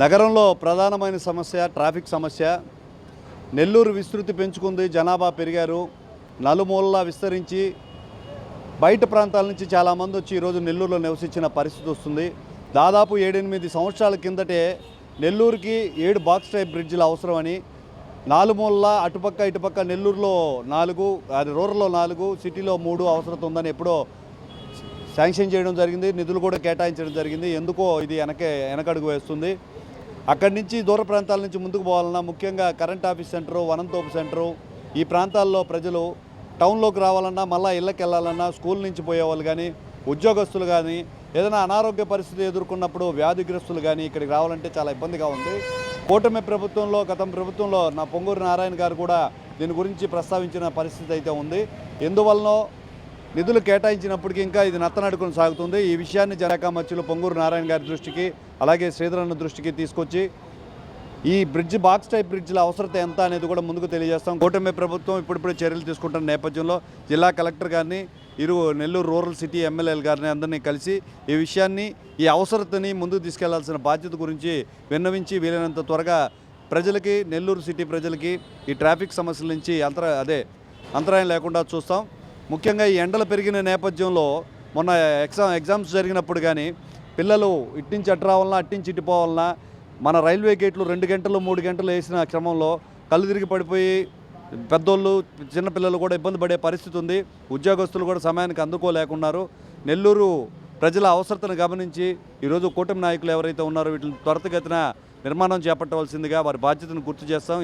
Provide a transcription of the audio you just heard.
నగరంలో ప్రధానమైన సమస్య ట్రాఫిక్ సమస్య. నెల్లూరు విస్తృతి పెంచుకుంది జనాభా పెరిగారు. నలుమూలలా విస్తరించి బయట ప్రాంతాల నుంచి చాలామంది వచ్చి ఈరోజు నెల్లూరులో నివసించిన పరిస్థితి వస్తుంది. దాదాపు ఏడెనిమిది సంవత్సరాల కిందటే నెల్లూరుకి ఏడు బాక్స్ టైప్ బ్రిడ్జిలు అవసరమని నాలుమూలలా అటుపక్క ఇటుపక్క నెల్లూరులో నాలుగు అది రూరల్లో నాలుగు సిటీలో మూడు అవసరం ఉందని ఎప్పుడో శాంక్షన్ చేయడం జరిగింది. నిధులు కూడా కేటాయించడం జరిగింది. ఎందుకో ఇది వెనకే వెనకడుగు వేస్తుంది. అక్కడి నుంచి దూర ప్రాంతాల నుంచి ముందుకు పోవాలన్నా ముఖ్యంగా కరెంట్ ఆఫీస్ సెంటరు వనంతోపు సెంటరు ఈ ప్రాంతాల్లో ప్రజలు టౌన్లోకి రావాలన్నా మళ్ళీ ఇళ్ళకి వెళ్ళాలన్నా స్కూల్ నుంచి పోయేవాళ్ళు కానీ ఉద్యోగస్తులు కానీ ఏదైనా అనారోగ్య పరిస్థితి ఎదుర్కొన్నప్పుడు వ్యాధిగ్రస్తులు కానీ ఇక్కడికి రావాలంటే చాలా ఇబ్బందిగా ఉంది. కూటమి ప్రభుత్వంలో గతం ప్రభుత్వంలో నా పొంగూరు నారాయణ గారు కూడా దీని గురించి ప్రస్తావించిన పరిస్థితి అయితే ఉంది. ఎందువలనో నిధులు కేటాయించినప్పటికీ ఇంకా ఇది నత్తనడుకుని సాగుతుంది. ఈ విషయాన్ని జనక మధ్యలో పొంగూరు నారాయణ గారి దృష్టికి అలాగే శ్రీధరన్న దృష్టికి తీసుకొచ్చి ఈ బ్రిడ్జ్ బాక్స్ టైప్ బ్రిడ్జ్ల అవసరత ఎంత అనేది కూడా ముందుకు తెలియజేస్తాం. కూటమి ప్రభుత్వం ఇప్పుడిప్పుడే చర్యలు తీసుకుంటున్న నేపథ్యంలో జిల్లా కలెక్టర్ గారిని ఇరు నెల్లూరు రూరల్ సిటీ ఎమ్మెల్యేలు గారిని అందరినీ కలిసి ఈ విషయాన్ని ఈ అవసరతని ముందుకు తీసుకెళ్ళాల్సిన బాధ్యత గురించి విన్నవించి వీలైనంత త్వరగా ప్రజలకి నెల్లూరు సిటీ ప్రజలకి ఈ ట్రాఫిక్ సమస్యల నుంచి అంతర అదే అంతరాయం లేకుండా చూస్తాం. ముఖ్యంగా ఈ ఎండలు పెరిగిన నేపథ్యంలో మొన్న ఎగ్జామ్ ఎగ్జామ్స్ జరిగినప్పుడు కానీ పిల్లలు ఇట్టించి అటు రావాలన్నా అట్టించి ఇటు పోవాలన్నా మన రైల్వే గేట్లు రెండు గంటలు మూడు గంటలు వేసిన క్రమంలో కళ్ళు తిరిగి పడిపోయి పెద్దోళ్ళు చిన్నపిల్లలు కూడా ఇబ్బంది పడే పరిస్థితి ఉంది. ఉద్యోగస్తులు కూడా సమయానికి అందుకోలేకున్నారు. నెల్లూరు ప్రజల అవసరతను గమనించి ఈరోజు కూటమి నాయకులు ఎవరైతే ఉన్నారో వీటిని త్వరితగతిన నిర్మాణం చేపట్టవలసిందిగా వారి బాధ్యతను గుర్తు చేస్తాం.